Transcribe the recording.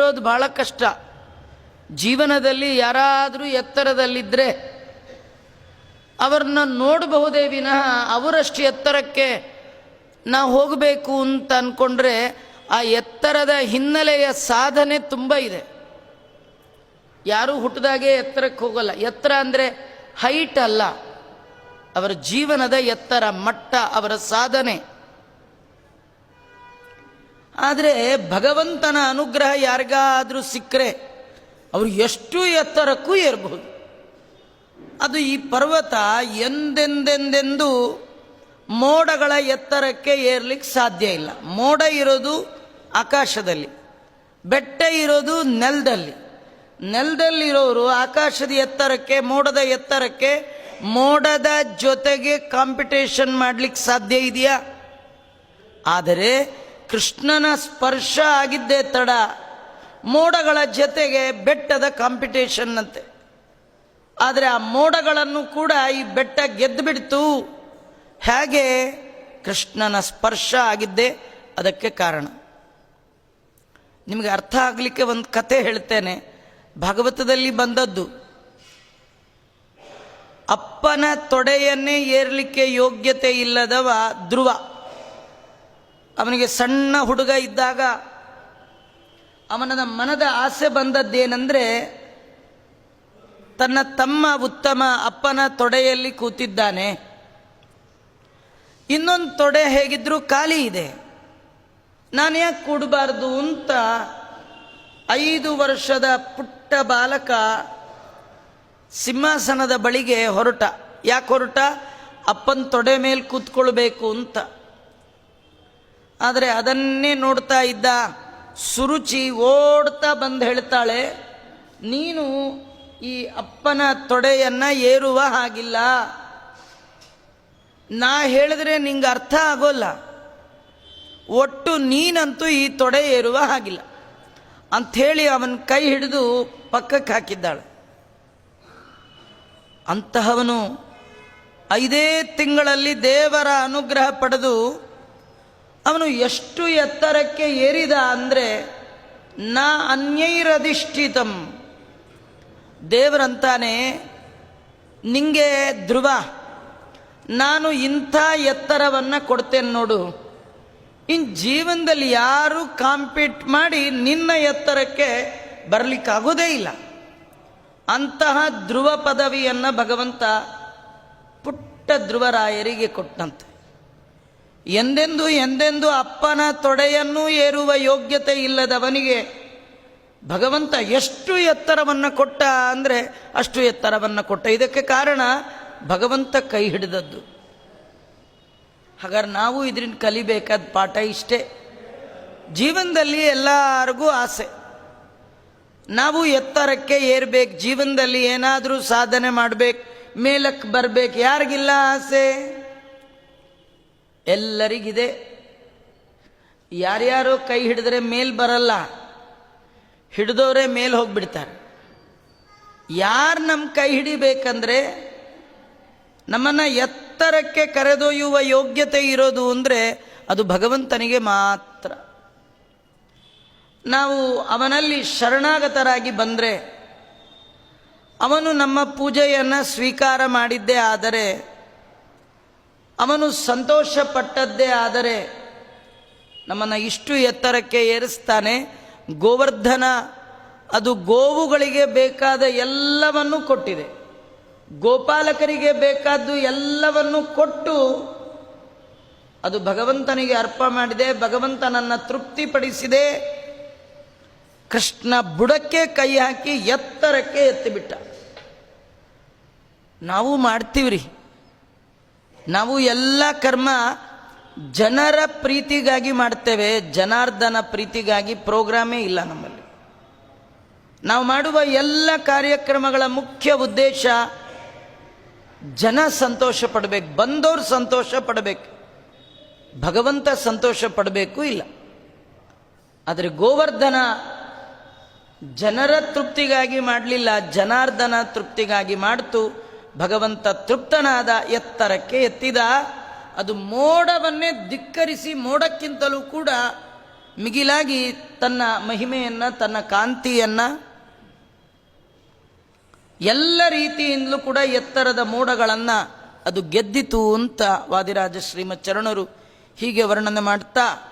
ಇರೋದು ಬಹಳ ಕಷ್ಟ. ಜೀವನದಲ್ಲಿ ಯಾರಾದರೂ ಎತ್ತರದಲ್ಲಿದ್ದರೆ ಅವ್ರನ್ನ ನೋಡಬಹುದೇ ವಿನಃ ಅವರಷ್ಟು ಎತ್ತರಕ್ಕೆ ನಾವು ಹೋಗಬೇಕು ಅಂತ ಅಂದ್ಕೊಂಡ್ರೆ ಆ ಎತ್ತರದ ಹಿನ್ನೆಲೆಯ ಸಾಧನೆ ತುಂಬ ಇದೆ. ಯಾರೂ ಹುಟ್ಟಿದಾಗೆ ಎತ್ತರಕ್ಕೆ ಹೋಗಲ್ಲ. ಎತ್ತರ ಅಂದರೆ ಹೈಟ್ ಅಲ್ಲ. ಅವರ ಜೀವನದ ಎತ್ತರ, ಮಟ್ಟ, ಅವರ ಸಾಧನೆ. ಆದರೆ ಭಗವಂತನ ಅನುಗ್ರಹ ಯಾರಿಗಾದರೂ ಸಿಕ್ಕರೆ ಅವರು ಎಷ್ಟು ಎತ್ತರಕ್ಕೂ ಏರಬಹುದು ಅದು ಈ ಪರ್ವತ ಎಂದೆಂದೆಂದೆಂದು ಮೋಡಗಳ ಎತ್ತರಕ್ಕೆ ಏರ್ಲಿಕ್ಕೆ ಸಾಧ್ಯ ಇಲ್ಲ. ಮೋಡ ಇರೋದು ಆಕಾಶದಲ್ಲಿ, ಬೆಟ್ಟ ಇರೋದು ನೆಲದಲ್ಲಿ. ನೆಲದಲ್ಲಿರೋರು ಆಕಾಶದ ಎತ್ತರಕ್ಕೆ, ಮೋಡದ ಎತ್ತರಕ್ಕೆ ಮೋಡದ ಜೊತೆಗೆ ಕಾಂಪಿಟೇಷನ್ ಮಾಡಲಿಕ್ಕೆ ಸಾಧ್ಯ ಇದೆಯಾ? ಆದರೆ ಕೃಷ್ಣನ ಸ್ಪರ್ಶ ಆಗಿದ್ದೇ ತಡ. ಮೋಡಗಳ ಜೊತೆಗೆ ಬೆಟ್ಟದ ಕಾಂಪಿಟೇಷನ್ ಅಂತೆ. ಆದರೆ ಆ ಮೋಡಗಳನ್ನು ಕೂಡ ಈ ಬೆಟ್ಟ ಗೆದ್ದು ಬಿಡ್ತು ಹೇಗೆ? ಕೃಷ್ಣನ ಸ್ಪರ್ಶ ಆಗಿದ್ದೆ ಅದಕ್ಕೆ ಕಾರಣ. ನಿಮಗೆ ಅರ್ಥ ಆಗಲಿಕ್ಕೆ ಒಂದು ಕತೆ ಹೇಳ್ತೇನೆ. ಭಾಗವತದಲ್ಲಿ ಬಂದದ್ದು. ಅಪ್ಪನ ತೊಡೆಯನ್ನೇ ಏರ್ಲಿಕ್ಕೆ ಯೋಗ್ಯತೆ ಇಲ್ಲದವ ಧ್ರುವ. ಅವನಿಗೆ ಸಣ್ಣ ಹುಡುಗ ಇದ್ದಾಗ ಅವನ ಮನದ ಆಸೆ ಬಂದದ್ದೇನೆಂದರೆ ತನ್ನ ತಮ್ಮ ಉತ್ತಮ ಅಪ್ಪನ ತೊಡೆಯಲ್ಲಿ ಕೂತಿದ್ದಾನೆ. ಇನ್ನೊಂದು ತೊಡೆ ಹೇಗಿದ್ರೂ ಖಾಲಿ ಇದೆ. ನಾನು ಯಾಕೆ ಕೂಡಬಾರ್ದು ಅಂತ ಐದು ವರ್ಷದ ಪುಟ್ಟ ಬಾಲಕ ಸಿಂಹಾಸನದ ಬಳಿಗೆ ಹೊರಟ. ಯಾಕೆ ಹೊರಟ? ಅಪ್ಪನ ತೊಡೆ ಮೇಲೆ ಕೂತ್ಕೊಳ್ಬೇಕು ಅಂತ. ಆದರೆ ಅದನ್ನೇ ನೋಡ್ತಾ ಇದ್ದ ಸುರುಚಿ ಓಡ್ತಾ ಬಂದು ಹೇಳ್ತಾಳೆ, ನೀನು ಈ ಅಪ್ಪನ ತೊಡೆಯನ್ನು ಏರುವ ಹಾಗಿಲ್ಲ. ನಾ ಹೇಳಿದ್ರೆ ನಿಂಗೆ ಅರ್ಥ ಆಗೋಲ್ಲ. ಒಟ್ಟು ನೀನಂತೂ ಈ ತೊಡೆ ಏರುವ ಹಾಗಿಲ್ಲ. ಅಂಥೇಳಿ ಅವನ ಕೈ ಹಿಡಿದು ಪಕ್ಕಕ್ಕೆ ಹಾಕಿದ್ದಾಳೆ. ಅಂತಹವನು ಐದೇ ತಿಂಗಳಲ್ಲಿ ದೇವರ ಅನುಗ್ರಹ ಪಡೆದು ಅವನು ಎಷ್ಟು ಎತ್ತರಕ್ಕೆ ಏರಿದ ಅಂದರೆ, ನ ಅನ್ಯೈರಧಿಷ್ಠಿತಂ. ದೇವರಂತಾನೆ, ನಿಂಗೆ ಧ್ರುವ, ನಾನು ಇಂಥ ಎತ್ತರವನ್ನು ಕೊಡ್ತೇನೆ ನೋಡು. ಇನ್ನು ಜೀವನದಲ್ಲಿ ಯಾರು ಕಾಂಪೀಟ್ ಮಾಡಿ ನಿನ್ನ ಎತ್ತರಕ್ಕೆ ಬರಲಿಕ್ಕಾಗೋದೇ ಇಲ್ಲ. ಅಂತಹ ಧ್ರುವ ಪದವಿಯನ್ನು ಭಗವಂತ ಪುಟ್ಟ ಧ್ರುವರಾಯರಿಗೆ ಕೊಟ್ಟಂತೆ ಎಂದೆಂದು ಎಂದೆಂದು ಅಪ್ಪನ ತೊಡೆಯನ್ನು ಏರುವ ಯೋಗ್ಯತೆ ಇಲ್ಲದವನಿಗೆ ಭಗವಂತ ಎಷ್ಟು ಎತ್ತರವನ್ನು ಕೊಟ್ಟ ಅಂದರೆ ಅಷ್ಟು ಎತ್ತರವನ್ನು ಕೊಟ್ಟ. ಇದಕ್ಕೆ ಕಾರಣ ಭಗವಂತ ಕೈ ಹಿಡಿದದ್ದು. ಹಾಗಾದ್ರೆ ನಾವು ಇದರಿಂದ ಕಲಿಬೇಕಾದ ಪಾಠ ಇಷ್ಟೇ. ಜೀವನದಲ್ಲಿ ಎಲ್ಲರಿಗೂ ಆಸೆ. ನಾವು ಎತ್ತರಕ್ಕೆ ಏರ್ಬೇಕು, ಜೀವನದಲ್ಲಿ ಏನಾದರೂ ಸಾಧನೆ ಮಾಡಬೇಕು, ಮೇಲಕ್ಕೆ ಬರಬೇಕು, ಯಾರಿಗಿಲ್ಲ ಆಸೆ? ಎಲ್ಲರಿಗಿದೆ. ಯಾರ್ಯಾರು ಕೈ ಹಿಡಿದ್ರೆ ಮೇಲ್ ಬರಲ್ಲ. ಹಿಡಿದವರೇ ಮೇಲೆ ಹೋಗ್ಬಿಡ್ತಾರೆ. ಯಾರು ನಮ್ಮ ಕೈ ಹಿಡಿಬೇಕಂದ್ರೆ ನಮ್ಮನ್ನು ಎತ್ತರಕ್ಕೆ ಕರೆದೊಯ್ಯುವ ಯೋಗ್ಯತೆ ಇರೋದು ಅಂದರೆ ಅದು ಭಗವಂತನಿಗೆ ಮಾತ್ರ. ನಾವು ಅವನಲ್ಲಿ ಶರಣಾಗತರಾಗಿ ಬಂದರೆ ಅವನು ನಮ್ಮ ಪೂಜೆಯನ್ನು ಸ್ವೀಕಾರ ಮಾಡಿದ್ದೇ ಆದರೆ ಅವನು ಸಂತೋಷಪಟ್ಟದ್ದೇ ಆದರೆ ನಮ್ಮನ್ನು ಇಷ್ಟು ಎತ್ತರಕ್ಕೆ ಏರಿಸ್ತಾನೆ. ಗೋವರ್ಧನ ಅದು ಗೋವುಗಳಿಗೆ ಬೇಕಾದ ಎಲ್ಲವನ್ನೂ ಕೊಟ್ಟಿದೆ. ಗೋಪಾಲಕರಿಗೆ ಬೇಕಾದ್ದು ಎಲ್ಲವನ್ನು ಕೊಟ್ಟು ಅದು ಭಗವಂತನಿಗೆ ಅರ್ಪ ಮಾಡಿದೆ. ಭಗವಂತನನ್ನು ತೃಪ್ತಿಪಡಿಸಿದೆ. ಕೃಷ್ಣ ಬುಡಕ್ಕೆ ಕೈ ಹಾಕಿ ಎತ್ತರಕ್ಕೆ ಎತ್ತಿಬಿಟ್ಟ. ನಾವು ಮಾಡ್ತೀವ್ರಿ. ನಾವು ಎಲ್ಲ ಕರ್ಮ ಜನರ ಪ್ರೀತಿಗಾಗಿ ಮಾಡ್ತೇವೆ, ಜನಾರ್ದನ ಪ್ರೀತಿಗಾಗಿ ಪ್ರೋಗ್ರಾಮೇ ಇಲ್ಲ ನಮ್ಮಲ್ಲಿ. ನಾವು ಮಾಡುವ ಎಲ್ಲ ಕಾರ್ಯಕ್ರಮಗಳ ಮುಖ್ಯ ಉದ್ದೇಶ ಜನ ಸಂತೋಷ ಪಡಬೇಕು, ಬಂದವರು ಸಂತೋಷ ಪಡಬೇಕು. ಭಗವಂತ ಸಂತೋಷ ಪಡಬೇಕು ಇಲ್ಲ. ಆದರೆ ಗೋವರ್ಧನ ಜನರ ತೃಪ್ತಿಗಾಗಿ ಮಾಡಲಿಲ್ಲ, ಜನಾರ್ದನ ತೃಪ್ತಿಗಾಗಿ ಮಾಡ್ತು. ಭಗವಂತ ತೃಪ್ತನಾದ ಎತ್ತರಕ್ಕೆ ಎತ್ತಿದ. ಅದು ಮೋಡವನ್ನೇ ಧಿಕ್ಕರಿಸಿ ಮೋಡಕ್ಕಿಂತಲೂ ಕೂಡ ಮಿಗಿಲಾಗಿ ತನ್ನ ಮಹಿಮೆಯನ್ನು, ತನ್ನ ಕಾಂತಿಯನ್ನು, ಎಲ್ಲ ರೀತಿಯಿಂದಲೂ ಕೂಡ ಎತ್ತರದ ಮೋಡಗಳನ್ನು ಅದು ಗೆದ್ದಿತು ಅಂತ ವಾದಿರಾಜ ಶ್ರೀಮತ್ ಚರಣರು ಹೀಗೆ ವರ್ಣನೆ ಮಾಡ್ತಾ